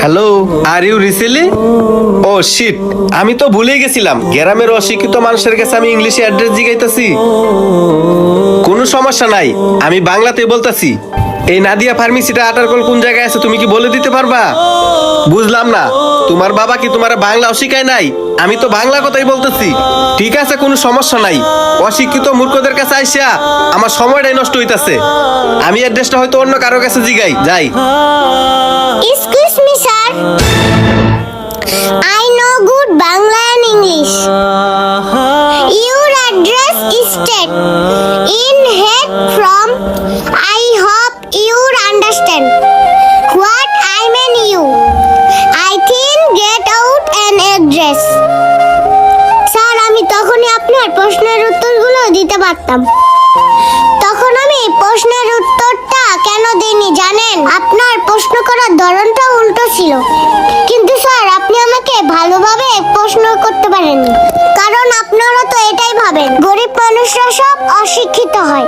Hello are you রিসেলি oh shit আমি তো ভুলেই গেছিলাম। গ্রামের অশিক্ষিত মানুষের কাছে আমি ইংলিশে অ্যাড্রেস জিগাইতেছি। কোনো সমস্যা নাই। আমি বাংলাতেই বলতাছি। এই নাদিয়া ফার্মেসিটা আটারকল কোন জায়গায় আছে, তুমি কি বলে দিতে পারবা? বুঝলাম না। তোমার বাবা কি তোমার বাংলা অশিখায় নাই? আমি তো বাংলা কথাই বলতেছি। ঠিক আছে, কোনো সমস্যা নাই। অশিক্ষিত মূর্খদের কাছে আইসা আমার সময়টাই নষ্ট হইতাছে। আমি অ্যাড্রেসটা হয়তো অন্য কারও কাছে জিগাই। যাই. I know good Bangla and English. Your address is state in head from. I hope you understand what I mean. You. I think get out an address. Sir আমি তখনই আপনার প্রশ্নের উত্তরগুলো দিতে পারতাম তখন আমি প্রশ্নের উত্তরটা কেন দিইনি জানেন আপনার প্রশ্ন করার ধরনটা ভালোভাবে প্রশ্ন করতে পারেননি। কারণ আপনারা তো এটাই ভাবেন, গরিব মানুষরা সব অশিক্ষিত হয়।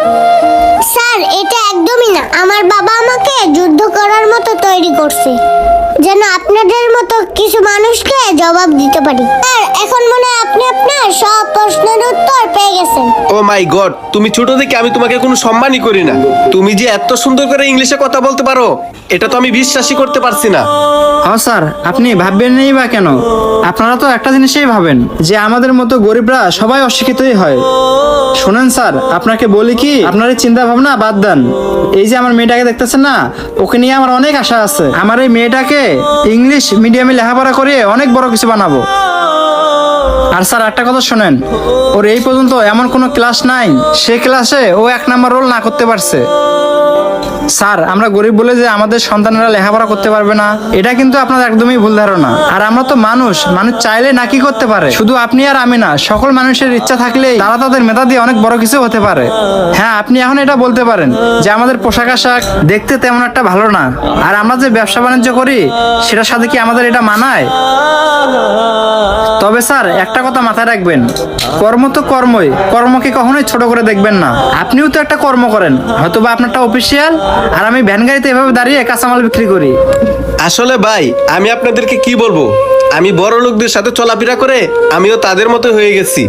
স্যার, এটা একদমই না। আমার বাবা আমাকে যুদ্ধ করার মতো তৈরি করছে। আপনাদের মতো কিছু মানুষকে জবাব দিতে পারি। স্যার এখন মনে হয় আপনি আপনার সব প্রশ্নের উত্তর পেয়ে গেছেন। ও মাই গড তুমি ছোট থেকে আমি তোমাকে কোনো সম্মানই করি না। তুমি যে এত সুন্দর করে ইংলিশে কথা বলতে পারো এটা তো আমি বিশ্বাসই করতে পারছি না। হ্যাঁ স্যার আপনি ভাববেন নেই বা কেন? আপনারা তো একটা জিনিসই ভাবেন যে আমাদের মতো গরিবরা সবাই অশিক্ষিতই হয়। শোনেন স্যার, আপনাকে বলি কি, আপনার এই চিন্তা ভাবনা বাদ দেন। এই যে আমার মেয়েটাকে দেখতেছেন না, ওকে নিয়ে আমার অনেক আশা আছে। আমার এই মেয়েটাকে ইংলিশ মিডিয়ামে লেখাপড়া করে অনেক বড় কিছু বানাবো। আর স্যার, একটা কথা শোনেন, ওর এই পর্যন্ত এমন কোনো ক্লাস নাই, সে ক্লাসে ও এক নাম্বার রোল না করতে পারছে। স্যার, আমরা গরিব বলে যে আমাদের সন্তানেরা লেখাপড়া করতে পারবে না, এটা কিন্তু আপনার একদমই ভুল ধারণা। আর আমরা তো মানুষ মানুষ চাইলে না কি করতে পারে? শুধু আপনি আর আমি না, সকল মানুষের ইচ্ছা থাকলেই তারা তাদের মেধা দিয়ে অনেক বড় কিছু হতে পারে। হ্যাঁ আপনি এখন এটা বলতে পারেন যে আমাদের পোশাক আশাক দেখতে তেমন একটা ভালো না। আর আমরা যে ব্যবসা বাণিজ্য করি, সেটার সাথে কি আমাদের এটা মানায়? তবে স্যার, একটা কথা মাথায় রাখবেন, কর্ম তো কর্মই, কর্মকে কখনোই ছোট করে দেখবেন না। আপনিও তো একটা কর্ম করেন হয়তো বা আপনারটা অফিসিয়াল আর আমি ভ্যান গাড়িতে এভাবে দাঁড়িয়ে কাঁচামাল বিক্রি করি। আসলে ভাই আমি আপনাদেরকে কি বলব? আমি বড় লোকদের সাথে চলাফেরা করে আমিও তাদের মতো হয়ে গেছি।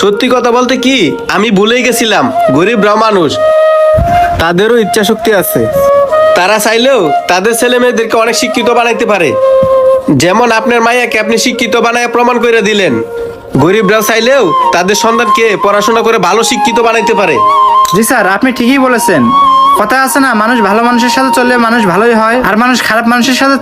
সত্যি কথা বলতে কি আমি ভুলেই গেছিলাম গরিবরা মানুষ। তাদেরও ইচ্ছা শক্তি আছে। তারা চাইলেও তাদের ছেলে মেয়েদেরকে অনেক শিক্ষিত বানাইতে পারে। যেমন আপনার মাইয়াকে আপনি শিক্ষিত বানায় প্রমাণ করে দিলেন। গরিবরা চাইলেও তাদের সন্তানকে পড়াশোনা করে ভালো শিক্ষিত বানাইতে পারে। জি স্যার আপনি ঠিকই বলেছেন। কথা আছে না, মানুষ ভালো মানুষের সাথে চললে মানুষ ভালোই হয়, আর মানুষ খারাপ মানুষের সাথে